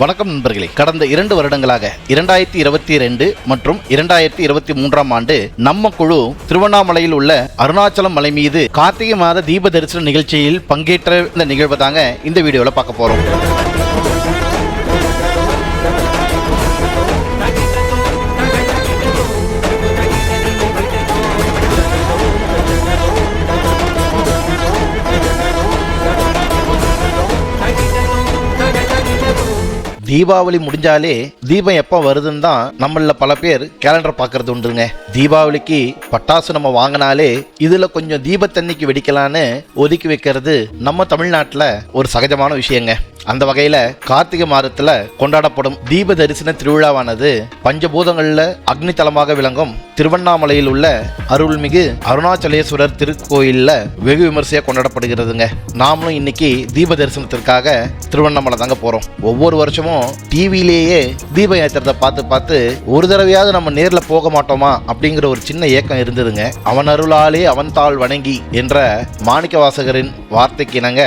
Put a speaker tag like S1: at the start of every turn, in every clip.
S1: வணக்கம் நண்பர்களே. கடந்த இரண்டு வருடங்களாக இரண்டாயிரத்தி இருபத்தி ரெண்டு மற்றும் இரண்டாயிரத்தி இருபத்தி மூன்றாம் ஆண்டு நம்ம குழு திருவண்ணாமலையில் உள்ள அருணாச்சலம் மலை மீது கார்த்திகை மாத தீப தரிசன நிகழ்ச்சியில் பங்கேற்ற இந்த நிகழ்வு தாங்க இந்த வீடியோவில் பார்க்க போறோம். தீபாவளி முடிஞ்சாலே தீபம் எப்போ வருதுன்னு தான் நம்மள பல பேர் கேலண்டர் பார்க்கறது உண்டுங்க. தீபாவளிக்கு பட்டாசு நம்ம வாங்கினாலே இதுல கொஞ்சம் தீபத்தன்னைக்கு வெடிக்கலான்னு ஒதுக்கி வைக்கிறது நம்ம தமிழ்நாட்டில் ஒரு சகஜமான விஷயங்க. அந்த வகையில் கார்த்திகை மாதத்தில் கொண்டாடப்படும் தீப தரிசன திருவிழாவானது பஞ்சபூதங்களில் அக்னி தலமாக விளங்கும் திருவண்ணாமலையில் உள்ள அருள்மிகு அருணாச்சலேஸ்வரர் திருக்கோயிலில் வெகு விமர்சையாக கொண்டாடப்படுகிறதுங்க. நாமளும் இன்னைக்கு தீப தரிசனத்திற்காக திருவண்ணாமலை தாங்க போகிறோம் ஒவ்வொரு வருஷமும் டிவியிலேயே தீப ஏத்துறத பார்த்து பார்த்து ஒரு தடவையாவது நம்ம நேரில் போக மாட்டோமா அப்படிங்கிற ஒரு சின்ன ஏக்கம் இருந்ததுங்க. அவன் அருளாலே அவன் தாள் வணங்கி என்ற மாணிக்க வாசகரின் வார்த்தைக்கு இணங்க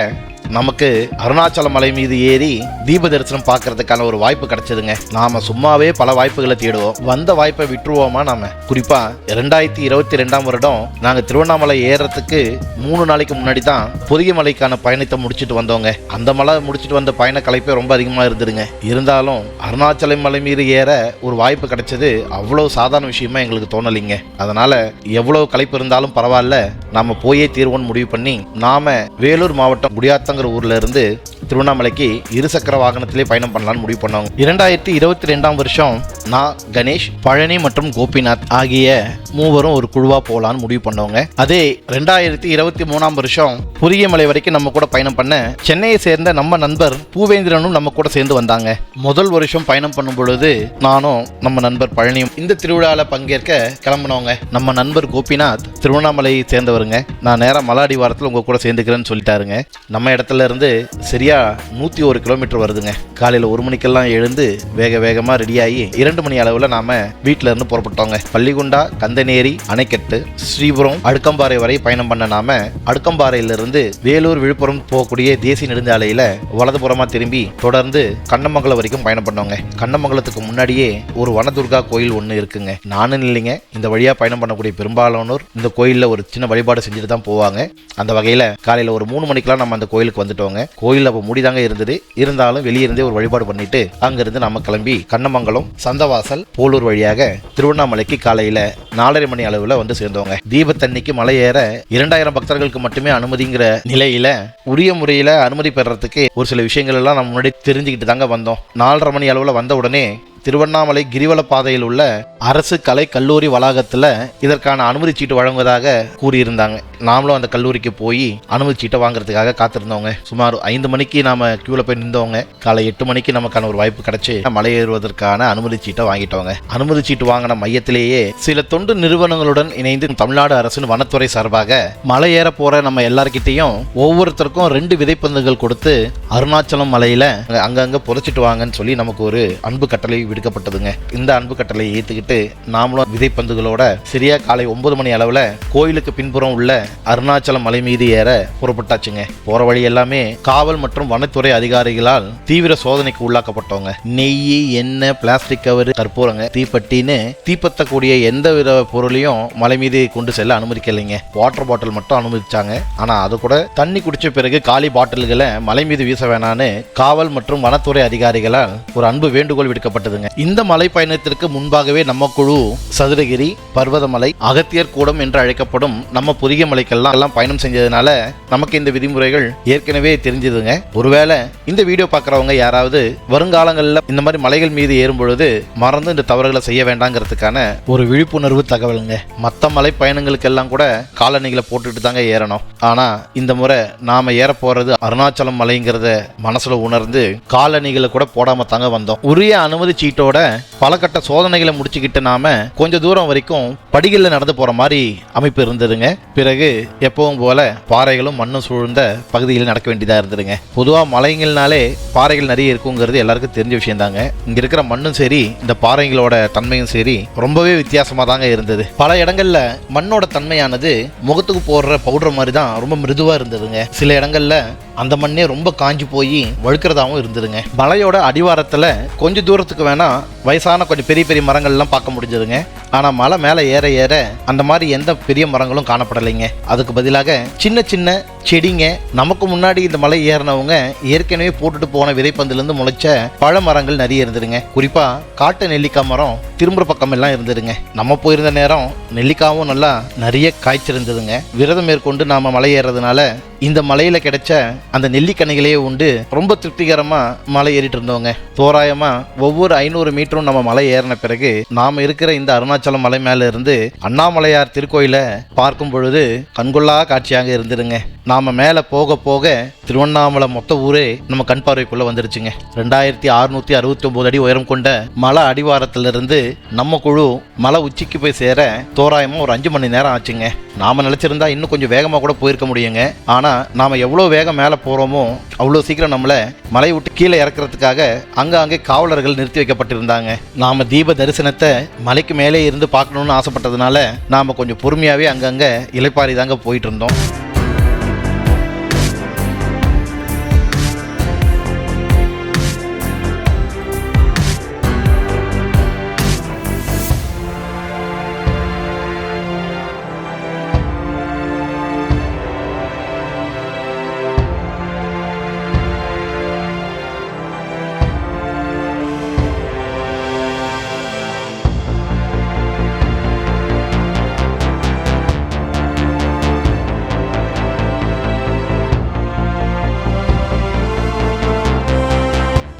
S1: நமக்கு அருணாச்சல மலை மீது ஏறி தீப தரிசனம் பார்க்கறதுக்கான ஒரு வாய்ப்பு கிடைச்சதுங்க. நாம சும்மாவே பல வாய்ப்புகளை தேடுவோம். வந்த வாய்ப்பை விட்டுருவோமா நாம? குறிப்பா ரெண்டாயிரத்தி இருபத்தி ரெண்டாம் வருடம் நாங்க திருவண்ணாமலை ஏறத்துக்கு மூணு நாளைக்கு முன்னாடி தான் பொதிகை மலைக்கான பயணத்தை முடிச்சுட்டு வந்தோங்க. அந்த மலை முடிச்சுட்டு வந்த பயண கலைப்பே ரொம்ப அதிகமா இருந்ததுங்க. இருந்தாலும் அருணாச்சல மலை மீது ஏற ஒரு வாய்ப்பு கிடைச்சது அவ்வளவு சாதாரண விஷயமா எங்களுக்கு தோணலைங்க. அதனால எவ்வளவு கலைப்பு இருந்தாலும் பரவாயில்ல. நாம போயே தீர்வோன்னு முடிவு பண்ணி நாம வேலூர் மாவட்டம் குடியாத்தங்கிற ஊர்ல இருந்து திருவண்ணாமலைக்கு இருசக்கர வாகனத்திலே பயணம் பண்ணலான்னு முடிவு பண்ணாங்க இரண்டாயிரத்தி இருபத்தி ரெண்டாம் வருஷம் நான் கணேஷ் பழனி மற்றும் கோபிநாத் ஆகிய மூவரும் ஒரு குழுவா போலான்னு முடிவு பண்ணவங்க. அதே ரெண்டாயிரத்தி இருபத்தி மூணாம் வருஷம் புரியமலை வரைக்கும் நம்ம கூட பயணம் பண்ண சென்னையை சேர்ந்த நம்ம நண்பர் பூவேந்திரனும் நம்ம கூட சேர்ந்து வந்தாங்க. முதல் வருஷம் பயணம் பண்ணும் பொழுது நானும் நம்ம நண்பர் பழனியும் இந்த திருவிழாவில் பங்கேற்க கிளம்பினவங்க. நம்ம நண்பர் கோபிநாத் திருவண்ணாமலையை சேர்ந்தவருங்க. நான் நேராக மலாடி வாரத்தில் உங்க கூட சேர்ந்துக்கிறேன்னு சொல்லிட்டாருங்க. நம்ம இடத்துல இருந்து சரியா நூற்றி ஒரு கிலோமீட்டர் வருதுங்க. காலையில் ஒரு மணிக்கெல்லாம் எழுந்து வேக வேகமாக ரெடியாகி இரண்டு மணி அளவில் நாம வீட்டில இருந்து புறப்பட்டோங்க. பள்ளிகுண்டா கந்தநேரி அணைக்கட்டு ஸ்ரீபுரம் அடுக்கம்பாறை வரை பயணம் பண்ண நாம அடுக்கம்பாறையிலிருந்து வேலூர் விழுப்புரம் போகக்கூடிய தேசிய நெடுஞ்சாலையில வலதுபுறமா திரும்பி தொடர்ந்து கண்ணமங்கலம் வரைக்கும் பயணம் பண்ணோங்க. கண்ணமங்கலத்துக்கு முன்னாடியே ஒரு வனதுர்கா கோயில் ஒன்று இருக்குங்க. நானும் இல்லைங்க. இந்த வழியா பயணம் பண்ணக்கூடிய பெரும்பாலானோர் இந்த கோயிலில் ஒரு சின்ன வழிபாடு செஞ்சுட்டு தான் போவாங்க. அந்த வகையில் காலையில் ஒரு மூணு மணிக்கெல்லாம் நம்ம அந்த கோயிலுக்கு வந்துட்டோங்க. கோயில் அப்போ முடிதாங்க இருந்தது. இருந்தாலும் வெளியே இருந்தே ஒரு வழிபாடு பண்ணிட்டு அங்கிருந்து நம்ம கிளம்பி கண்ணமங்கலம் சந்தவாசல் போலூர் வழியாக திருவண்ணாமலைக்கு காலையில நாலரை மணி அளவுல வந்து சேர்ந்தோங்க தீபத்தன்னைக்கு மலை ஏற இரண்டாயிரம் பக்தர்களுக்கு மட்டுமே அனுமதிங்கிற நிலையில உரிய முறையில அனுமதி பெறறதுக்கு ஒரு சில விஷயங்கள் எல்லாம் நம்ம முன்னாடி தெரிஞ்சுக்கிட்டு தாங்க வந்தோம். நாலரை மணி அளவுல வந்த உடனே திருவண்ணாமலை கிரிவல பாதையில் உள்ள அரசு கலை கல்லூரி வளாகத்தில் இதற்கான அனுமதி சீட்டு வழங்குவதாக கூறியிருந்தாங்க. நாமளும் அந்த கல்லூரிக்கு போய் அனுமதி சீட்டை வாங்குறதுக்காக காத்திருந்தவங்க சுமார் ஐந்து மணிக்கு நாம கியூல போய் நின்றவங்க காலை எட்டு மணிக்கு நமக்கான ஒரு வாய்ப்பு கிடைச்சு மலை ஏறுவதற்கான அனுமதி சீட்டை வாங்கிட்டவங்க அனுமதி சீட்டு வாங்கின மையத்திலேயே சில தொண்டு நிறுவனங்களுடன் இணைந்து தமிழ்நாடு அரசின் வனத்துறை சார்பாக மலை ஏற போற நம்ம எல்லார்கிட்டையும் ஒவ்வொருத்தருக்கும் ரெண்டு விதைப்பந்துகள் கொடுத்து அருணாச்சலம் மலையில அங்கங்க புதைச்சிட்டு வாங்கன்னு சொல்லி நமக்கு ஒரு அன்பு கட்டளை விடுக்கப்பட்டதுங்க. இந்த அன்பு கட்டளை ஏத்துக்கிட்டு நாமளும் விதைப்பந்துகளோட சரியா காலை ஒன்பது மணி அளவுல கோயிலுக்கு பின்புறம் உள்ள அருணாச்சலம் மலை மீது ஏற புறப்பட்டாச்சுங்க. போற வழி எல்லாமே காவல் மற்றும் வனத்துறை அதிகாரிகளால் தீவிர சோதனைக்கு உள்ளாக்கப்பட்டவங்க. நெய் எண்ணெய் பிளாஸ்டிக் கவர் கற்பூரங்க தீப்பட்டின்னு தீப்பத்தக்கூடிய எந்த வித பொருளையும் மலை மீது கொண்டு செல்ல அனுமதிக்கலைங்க. வாட்டர் பாட்டில் மட்டும் அனுமதிச்சாங்க. ஆனா அது கூட தண்ணி குடிச்ச பிறகு காலி பாட்டில்களை மலை மீது வீச வேணான்னு காவல் மற்றும் வனத்துறை அதிகாரிகளால் ஒரு அன்பு வேண்டுகோள் விடுக்கப்பட்டதுங்க. இந்த மலை பயணத்திற்கு முன்பாகவே நம்ம குழு சதுரகிரி பர்வதமலை அகத்தியர் கூடம் என்று அழைக்கப்படும் நம்ம புதிய மலைக்கெல்லாம் எல்லாம் பயணம் செஞ்சதுனால நமக்கு இந்த விதிமுறைகள் ஏற்கனவே தெரிஞ்சதுங்க. ஒருவேளை இந்த வீடியோ பார்க்குறவங்க யாராவது வருங்காலங்களில் இந்த மாதிரி மலைகள் மீது ஏறும் பொழுது மறந்து இந்த தவறுகளை செய்ய வேண்டாங்கிறதுக்கான ஒரு விழிப்புணர்வு தகவலுங்க. மற்ற மலை பயணங்களுக்கெல்லாம் கூட காலணிகளை போட்டுட்டு தாங்க ஏறணும். ஆனா இந்த முறை நாம ஏற போறது அருணாச்சலம் மலைங்கிறத மனசுல உணர்ந்து காலணிகளை கூட போடாம தாங்க வந்தோம். உரிய அனுமதி ஷீட்டோட பல கட்ட சோதனைகளை முடிச்சுக்கிட்டு நாம கொஞ்ச தூரம் வரைக்கும் படிகளில் நடந்து போற மாதிரி அமைப்பு இருந்ததுங்க. பிறகு எப்பவும் போல பாறைகளும் மண்ணும் சூழ்ந்த பகுதியில் நடக்க வேண்டியதா இருந்ததுங்க. பொதுவாக மலைங்கள்னாலே பாறைகள் நிறைய இருக்குங்கிறது எல்லாருக்கும் தெரிஞ்ச விஷயம் தாங்க இங்க இருக்கிற மண்ணும் சரி இந்த பாறைகளோட தன்மையும் சரி ரொம்பவே வித்தியாசமா தாங்க இருந்தது. பல இடங்கள்ல மண்ணோட தன்மையானது முகத்துக்கு போடுற பவுடர் மாதிரி தான் ரொம்ப மிருதுவா இருந்ததுங்க. சில இடங்கள்ல அந்த மண்ணே ரொம்ப காஞ்சு போய் வழுக்கிறதாவும் இருந்ததுங்க. மலையோட அடிவாரத்துல கொஞ்ச தூரத்துக்கு என்னென்னா வயசான கொஞ்சம் பெரிய பெரிய மரங்கள்லாம் பார்க்க முடிஞ்சதுங்க. ஆனால் மலை மேலே ஏற ஏற அந்த மாதிரி எந்த பெரிய மரங்களும் காணப்படலைங்க. அதுக்கு பதிலாக சின்ன சின்ன செடிங்க நமக்கு முன்னாடி இந்த மலை ஏறினவங்க ஏற்கனவே போட்டுட்டு போன விதைப்பந்துலேருந்து முளைச்ச பழ மரங்கள் நிறைய இருந்ததுங்க. குறிப்பாக காட்டு நெல்லிக்காய் மரம் திரும்புகிற பக்கம் எல்லாம் இருந்ததுங்க. நம்ம போயிருந்த நேரம் நெல்லிக்காவும் நல்லா நிறைய காய்ச்சிருந்ததுங்க. விரதம் மேற்கொண்டு நாம மலை ஏறதுனால இந்த மலையில் கிடைச்ச அந்த நெல்லிக்கனிகளையே உண்டு. ரொம்ப திருப்திகரமாக மலை ஏறிட்டு இருந்தோங்க தோராயமாக ஒவ்வொரு ஐநூறு மீட்டரும் நம்ம மலை ஏறின பிறகு நாம இருக்கிற இந்த அருணாச்சலம் மலை மேலே இருந்து அண்ணாமலையார் திருக்கோயிலை பார்க்கும் பொழுது கண்கொள்ளா காட்சியாக இருந்துருங்க. நாம் மேலே போக போக திருவண்ணாமலை மொத்த ஊரே நம்ம கண் பார்வைக்குள்ளே வந்துருச்சுங்க. ரெண்டாயிரத்தி அறுநூத்தி அறுபத்தி ஒம்பது அடி உயரம் கொண்ட மலை அடிவாரத்திலிருந்து நம்ம குழு மலை உச்சிக்கு போய் சேர தோராயமாக ஒரு அஞ்சு மணி நேரம் ஆச்சுங்க. நாம் நினைச்சிருந்தா இன்னும் கொஞ்சம் வேகமாக கூட போயிருக்க முடியுங்க. ஆனால் நாம் எவ்வளோ வேகம் மேலே போகிறோமோ அவ்வளோ சீக்கிரம் நம்மளை மலை விட்டு கீழே இறக்குறதுக்காக அங்க அங்கே காவலர்கள் நிறுத்தி வைக்கப்பட்டிருந்தாங்க. நாம தீப தரிசனத்தை மலைக்கு மேலே இருந்து பார்க்கணும்னு ஆசைப்பட்டதுனால நாம் கொஞ்சம் பொறுமையாகவே அங்கங்கே இலைப்பாரி தாங்க போயிட்டு இருந்தோம்.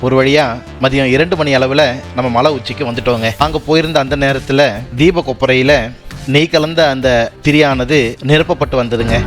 S1: ஒரு வழியா மதியம் இரண்டு மணி அளவில் நம்ம மலை உச்சிக்கு வந்துட்டோங்க. அங்கே போயிருந்த அந்த நேரத்தில் தீப கொப்பரையில் நெய் கலந்த அந்த திரியானது நிரப்பப்பட்டு வந்ததுங்க.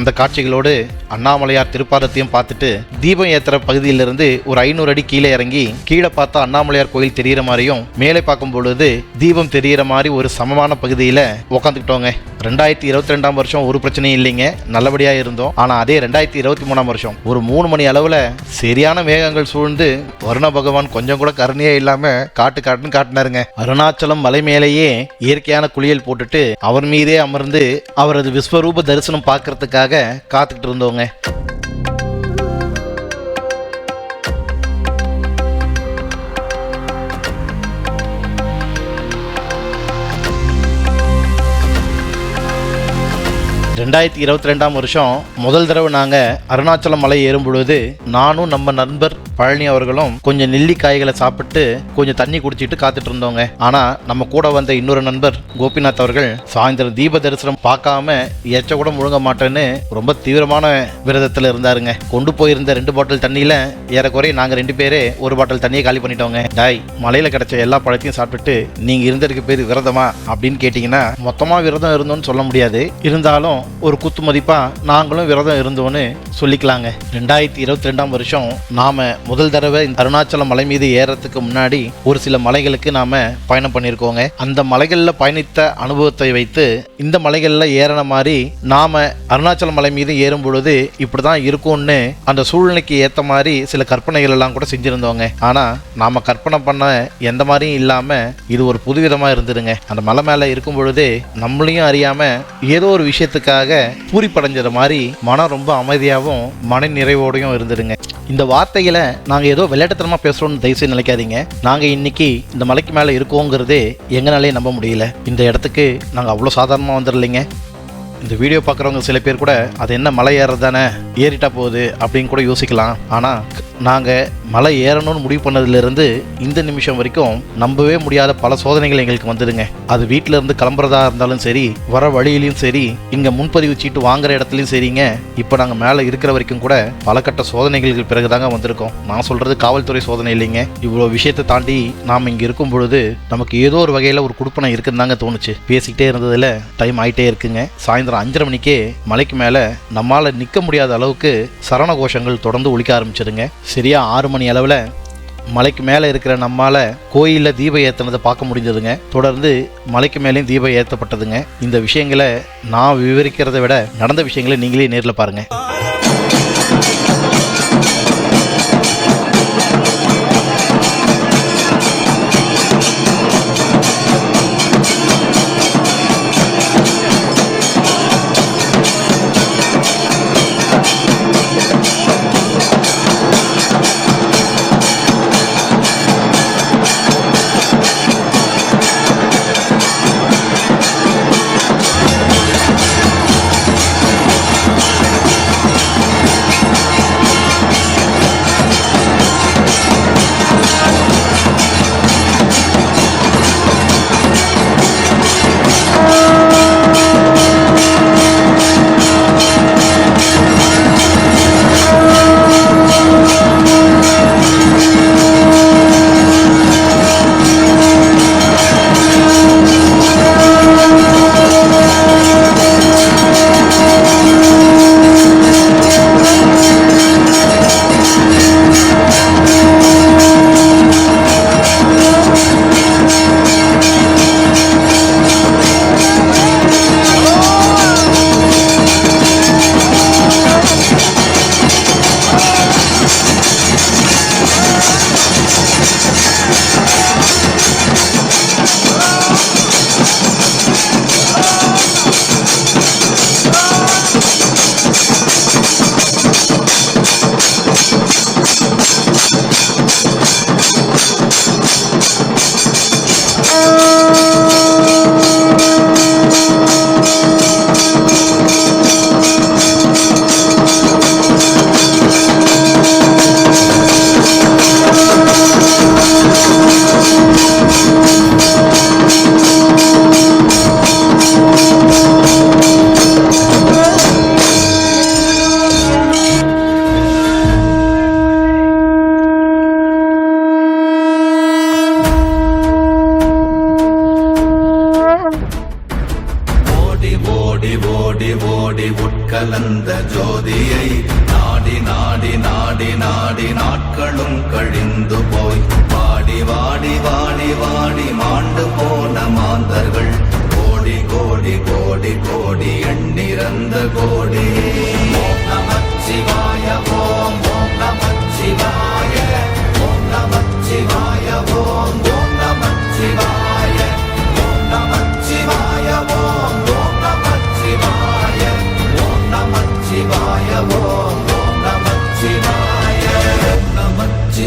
S1: அந்த காட்சிகளோடு அண்ணாமலையார் திருப்பாதத்தையும் பார்த்துட்டு தீபம் ஏத்துற பகுதியிலிருந்து ஒரு ஐநூறு அடி கீழே இறங்கி கீழே பார்த்தா அண்ணாமலையார் கோயில் தெரியிற மாதிரியும் மேலே பார்க்கும் பொழுது தீபம் தெரியிற மாதிரி ஒரு சமமான பகுதியில் உக்காந்துக்கிட்டோங்க. ரெண்டாயிரத்தி இருபத்தி ரெண்டாம் வருஷம் ஒரு பிரச்சனையும் இல்லைங்க. நல்லபடியாக இருந்தோம். ஆனால் அதே ரெண்டாயிரத்தி இருபத்தி மூணாம் வருஷம் ஒரு மூணு மணி அளவில் சரியான மேகங்கள் சூழ்ந்து வருண பகவான் கொஞ்சம் கூட கருணையே இல்லாமல் காட்டு காட்டுன்னு காட்டினாருங்க. அருணாச்சலம் மலை மேலேயே இயற்கையான குளியல் போட்டுட்டு அவர் மீதே அமர்ந்து அவரது விஸ்வரூப தரிசனம் பார்க்கறதுக்காக காத்துக்கிட்டு இருந்தோங்க ரெண்டாயிரத்தி இருபத்தி ரெண்டாம் வருஷம் முதல் தடவை நாங்கள் அருணாச்சலம் மலை ஏறும் பொழுது நானும் நம்ம நண்பர் பழனி அவர்களும் கொஞ்சம் நெல்லிக்காய்களை சாப்பிட்டு கொஞ்சம் தண்ணி குடிச்சிட்டு காத்துட்டு இருந்தோங்க ஆனால் நம்ம கூட வந்த இன்னொரு நண்பர் கோபிநாத் அவர்கள் சாயந்தரம் தீப தரிசனம் பார்க்காம எச்ச கூட முழுங்க மாட்டேன்னு ரொம்ப தீவிரமான விரதத்தில் இருந்தாருங்க. கொண்டு போயிருந்த ரெண்டு பாட்டில் தண்ணியில் ஏறக்குறைய நாங்கள் ரெண்டு பேரே ஒரு பாட்டில் தண்ணியை காலி பண்ணிட்டோங்க. டாய் மலையில் கிடைச்ச எல்லா பழத்தையும் சாப்பிட்டுட்டு நீங்கள் இருந்ததுக்கு பேர் விரதமா அப்படின்னு கேட்டிங்கன்னா மொத்தமாக விரதம் இருந்தோம்னு சொல்ல முடியாது. இருந்தாலும் ஒரு குத்து மதிப்பா நாங்களும் விரதம் இருந்தோம்னு சொல்லிக்கலாங்க. ரெண்டாயிரத்தி இருபத்தி ரெண்டாம் வருஷம் நாம முதல் தடவை இந்த அருணாச்சலம் மலை மீது ஏறத்துக்கு முன்னாடி ஒரு சில மலைகளுக்கு நாம பயணம் பண்ணியிருக்கோங்க. அந்த மலைகளில் பயணித்த அனுபவத்தை வைத்து இந்த மலைகளில் ஏறின மாதிரி நாம அருணாச்சலம் மலை மீது ஏறும் பொழுது இப்படி தான் இருக்கும்னு அந்த சூழ்நிலைக்கு ஏற்ற மாதிரி சில கற்பனைகள் எல்லாம் கூட செஞ்சுருந்தோங்க. ஆனால் நாம கற்பனை பண்ண எந்த மாதிரியும் இல்லாமல் இது ஒரு புதுவிதமாக இருந்துருங்க அந்த மலை மேலே இருக்கும் பொழுது நம்மளையும் அறியாமல் ஏதோ ஒரு விஷயத்துக்காக பூரிப்படைஞ்சது மாதிரி மனம் ரொம்ப அமைதியாகவும் மன நிறைவோடையும் இருந்துருங்க இந்த வார்த்தைகளை நாங்கள் ஏதோ விளையாட்டுத்தனமாக பேசுகிறோம்னு தயவுசெய்து நினைக்காதீங்க. நாங்கள் இன்னைக்கு இந்த மலைக்கு மேலே இருக்கோங்கிறதே எங்களாலே நம்ப முடியல. இந்த இடத்துக்கு நாங்கள் அவ்வளோ சாதாரணமாக வந்துடலைங்க. இந்த வீடியோ பார்க்குறவங்க சில பேர் கூட அது என்ன மலை ஏறுறது தானே ஏறிட்டா போகுது அப்படின்னு கூட யோசிக்கலாம். ஆனால் நாங்கள் மலை ஏறணும்னு முடிவு பண்ணதுலேருந்து இந்த நிமிஷம் வரைக்கும் நம்பவே முடியாத பல சோதனைகள் எங்களுக்கு வந்துடுங்க அது வீட்டில் இருந்து கிளம்புறதா இருந்தாலும் சரி வர வழியிலையும் சரி இங்கே முன்பதிவு சீட்டு வாங்குற இடத்துலையும் சரிங்க. இப்போ நாங்கள் மேலே இருக்கிற வரைக்கும் கூட பல கட்ட சோதனைகளுக்கு பிறகுதாங்க வந்திருக்கோம். நான் சொல்கிறது காவல்துறை சோதனை இல்லைங்க. இவ்வளோ விஷயத்தை தாண்டி நாம் இங்கே இருக்கும் பொழுது நமக்கு ஏதோ ஒரு வகையில் ஒரு குடுப்பனை இருக்குன்னு தாங்க தோணுச்சு. பேசிக்கிட்டே இருந்ததில் டைம் ஆகிட்டே இருக்குங்க. சாயந்தரம் அஞ்சரை மணிக்கே மலைக்கு மேலே நம்மால் நிற்க முடியாத அளவுக்கு சரண கோஷங்கள் தொடர்ந்து ஒழிக்க ஆரம்பிச்சிடுங்க சரியாக ஆறு மணி அளவில் மலைக்கு மேலே இருக்கிற நம்மால் கோயிலில் தீபம் ஏற்றினதை பார்க்க முடிஞ்சதுங்க. தொடர்ந்து மலைக்கு மேலேயும் தீபம் ஏற்றப்பட்டதுங்க இந்த விஷயங்களை நான் விவரிக்கிறத விட நடந்த விஷயங்களை நீங்களே நேரில் பாருங்கள்
S2: நாட்களும் கழிந்து போய். வாடி வாடி வாடி வாடி மாண்டு போன மாந்தர்கள். கோடி கோடி கோடி கோடி எண்ணிறந்த கோடி. ஓம் நமச்சிவாய ஓம் ஓம் நமச்சிவாய ஓம் நமச்சிவாய ஓம் ஓம் நமச்சிவாய ஓம் நமச்சிவாய ஓம் ஓம் நமச்சிவாய ஓம் நமச்சிவாய ஓம்.